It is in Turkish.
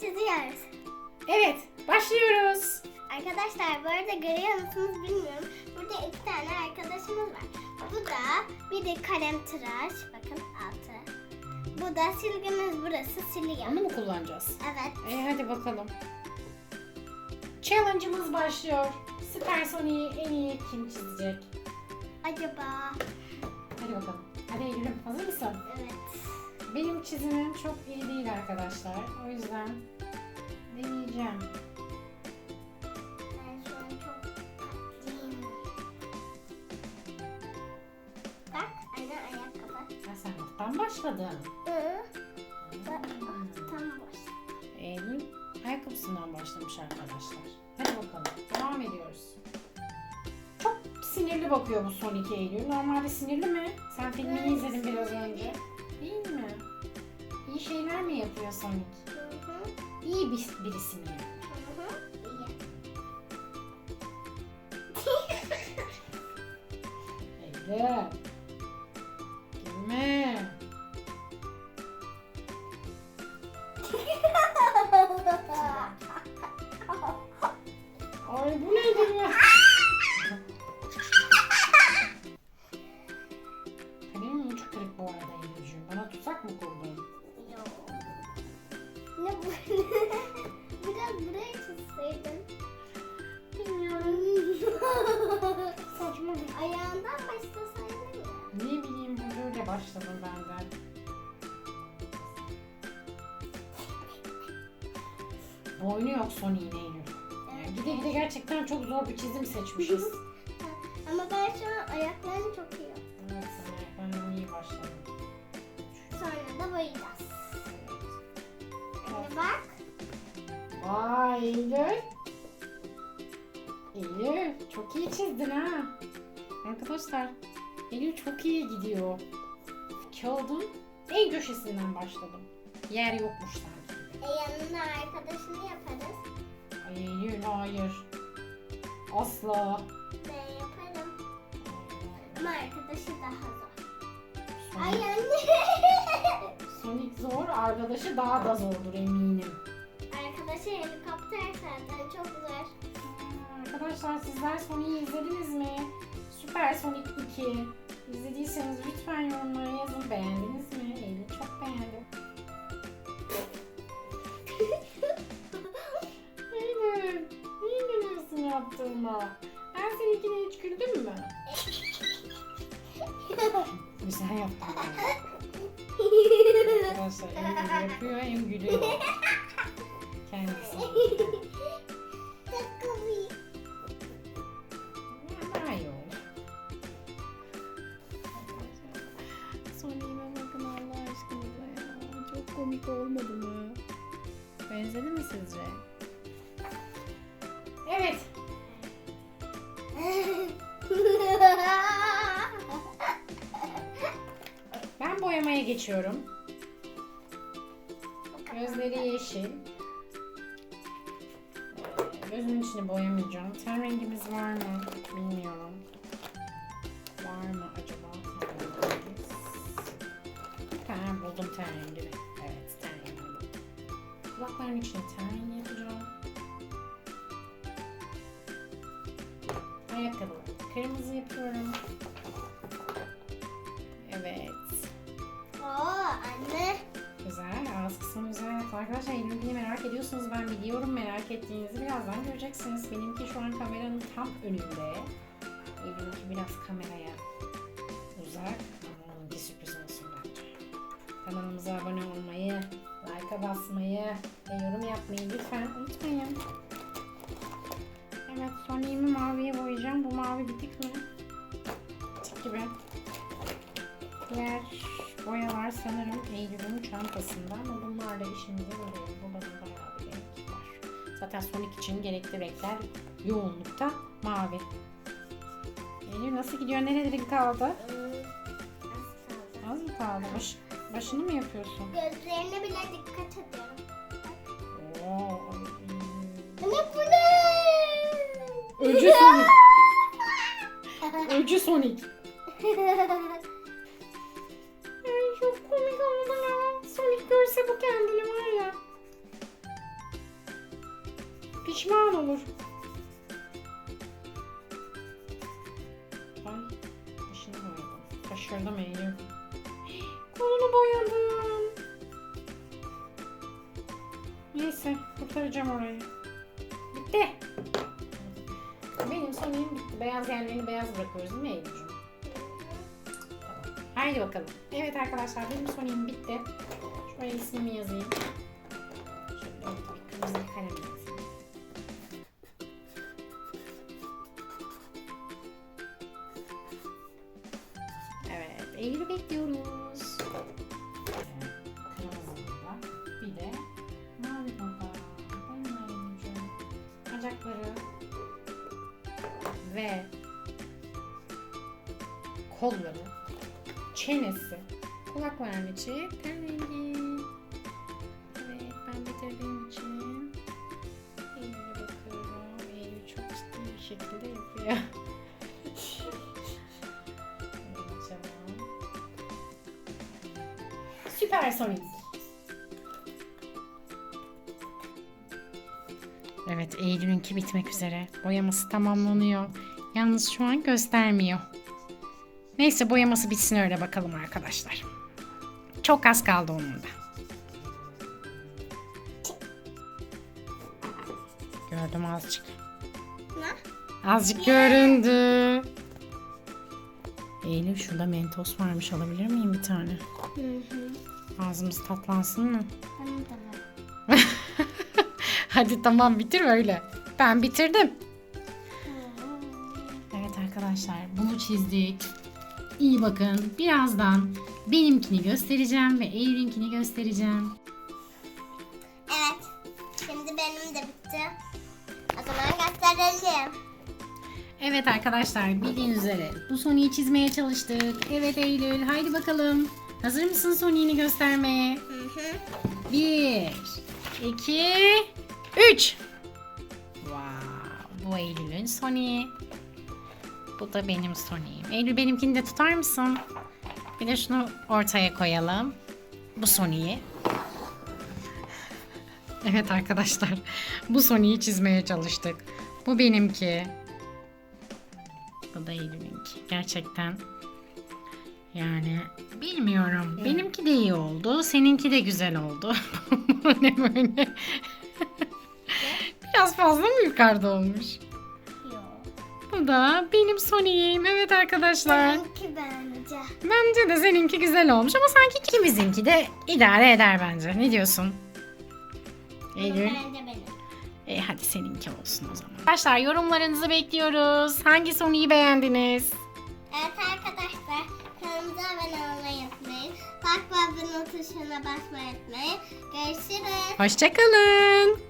çiziyoruz. Evet, başlıyoruz. Arkadaşlar bu arada görüyor musunuz bilmiyorum. Burada iki tane arkadaşımız var. Bu da bir de kalem tıraş. Bakın altı. Bu da silgimiz burası siliyor. Onu mu kullanacağız? Evet. E hadi bakalım. Challenge'ımız başlıyor. Süper Sonic'i en iyi kim çizecek? Acaba? Hadi bakalım. Hadi Eylül'üm hazır mısın? Evet. Benim çizimim çok iyi değil arkadaşlar. O yüzden deneyeceğim. Ben şu an çok tatlıyım. Bak anne ayakkabı. Sen alttan başladın. Hı. Bak tam boş. Eylül ayakkabısından başlamış arkadaşlar. Hadi bakalım. Devam ediyoruz. Çok sinirli bakıyor bu Sonic Eylül. Normalde sinirli mi? Sen filmini izledin biraz önce. Şeyler mi yapıyor Sonic? Hı hı. İyi bir, birisi mi? Hı hı. İyi. Eylül. Burada öyle başladım ben de. Boynu yok Sonic'in Eylül. Yani gide gide gerçekten çok zor bir çizim seçmişiz. Ama ben şu an ayaklarım çok iyi. evet, ben de iyi başladım. Sonra da boyayacağız. Anne bak. Vay Eylül. Eylül çok iyi çizdin ha. Arkadaşlar Eylül çok iyi gidiyor. Kağıdın en köşesinden başladım. Yer yokmuş sanki. E yanına arkadaşını yaparız. Ay Eylül hayır. Asla. Ben yaparım. Ama arkadaşı daha zor. Sonic, Ay anne. Sonic zor, arkadaşı daha da zordur eminim. arkadaşı helikopter zaten çok zor. Arkadaşlar sizler Sonic'i izlediniz mi? Süper Sonic 2. İzlediyseniz lütfen yorumlara yazın. Beğendiniz mi? Eylül çok beğendim. Eylül, niye gülüyorsun yaptığıma? Ben seninkine hiç güldüm mü? Güzel ben. Arkadaşlar hem yapıyor hem gülüyor. Komik olmadı mı? Benzedi mi sizce? Evet. Ben boyamaya geçiyorum. Gözleri yeşil. Gözünün içini boyamayacağım. Ten rengimiz var mı? Bilmiyorum. Var mı acaba ten rengimiz? Tane buldum ten rengini. Kulakların içine ten yapacağım. Ayakkabı. Kırmızı yapıyorum. Evet. Oo anne. Güzel. Ağız kısmı güzel. Arkadaşlar Eylül'ü merak ediyorsunuz. Ben biliyorum merak ettiğinizi. Birazdan göreceksiniz. Benimki şu an kameranın tam önünde. Eylül'ünki biraz kameraya uzak. Ama onun bir sürpriz olsun bence. Kanalımıza abone basmayı ve yorum yapmayı lütfen unutmayın. Evet, Sony'imi maviye boyayacağım. Bu mavi bitik mi? Bitik gibi. Diğer boyalar sanırım Eylül'ün çantasında ama bunlar da işimize yarıyor. Burada da bayağı bir renk var. Zaten Sonic için gerekli renkler yoğunlukta mavi. Eylül nasıl gidiyor? Nerelerin kaldı? Hmm, az kaldı. Az mı kaldı? Baş, başını mı yapıyorsun? Gözlerine bile dikkat ediyorum. Oo. Anne bu ne? Öcü Sonic. Öcü Sonic. Ay çok komik oldu ya. Sonic görse bu kendini var ya. pişman olur. Boyadım. Neyse kurtaracağım orayı. Bitti. Benim sonum bitti. Beyaz yerlerini beyaz bırakıyoruz değil mi Eylül'cüğüm? Tamam. Haydi bakalım. Evet arkadaşlar benim sonum bitti. Şöyle ismimi yazayım. Şöyle bir kırmızı kalem ve kolları, çenesi, kulaklarının içi ten rengi. Evet, ben bitirdiğim için Eylül'e bakıyorum. Eylül çok ciddi bir şekilde yapıyor. Süper Sonic. Evet Eylül'ünki bitmek üzere. Boyaması tamamlanıyor. Yalnız şu an göstermiyor. Neyse boyaması bitsin öyle bakalım arkadaşlar. Çok az kaldı onun da. Gördüm azıcık. Ne? Azıcık göründü. Eylül şurada mentos varmış alabilir miyim bir tane? Hı hı. Ağzımız tatlansın mı? Benim de var. Hadi tamam bitir öyle. Ben bitirdim. Evet arkadaşlar bunu çizdik. İyi bakın birazdan benimkini göstereceğim ve Eylül'ünkini göstereceğim. Evet. Şimdi benim de bitti. O zaman gösterelim. Evet arkadaşlar bildiğiniz üzere bu Sony'yi çizmeye çalıştık. Evet Eylül haydi bakalım. Hazır mısın Sony'ini göstermeye? Hı hı. Bir, iki, üç. Wow, bu Eylül'ün Sony. Bu da benim Sony'im. Eylül benimkini de tutar mısın? Bir de şunu ortaya koyalım. Bu Sony'yi. Evet arkadaşlar. Bu Sony'yi çizmeye çalıştık. Bu benimki. Bu da Eylül'ünki. Gerçekten. Yani bilmiyorum. Benimki de iyi oldu. Seninki de güzel oldu. Ne böyle? Biraz fazla mı yukarıda olmuş? Yok. Bu da benim Sony'im. Evet arkadaşlar. Benimki bence. Bence de seninki güzel olmuş ama sanki ikimizinki de idare eder bence. Ne diyorsun? Eylül. Bence benim. E, hadi seninki olsun o zaman. Arkadaşlar yorumlarınızı bekliyoruz. Hangi Sony'yi beğendiniz? Evet arkadaşlar kanalımıza abone olmayı unutmayın. Bak ve abone tuşuna basmayı unutmayın. Görüşürüz. Hoşçakalın.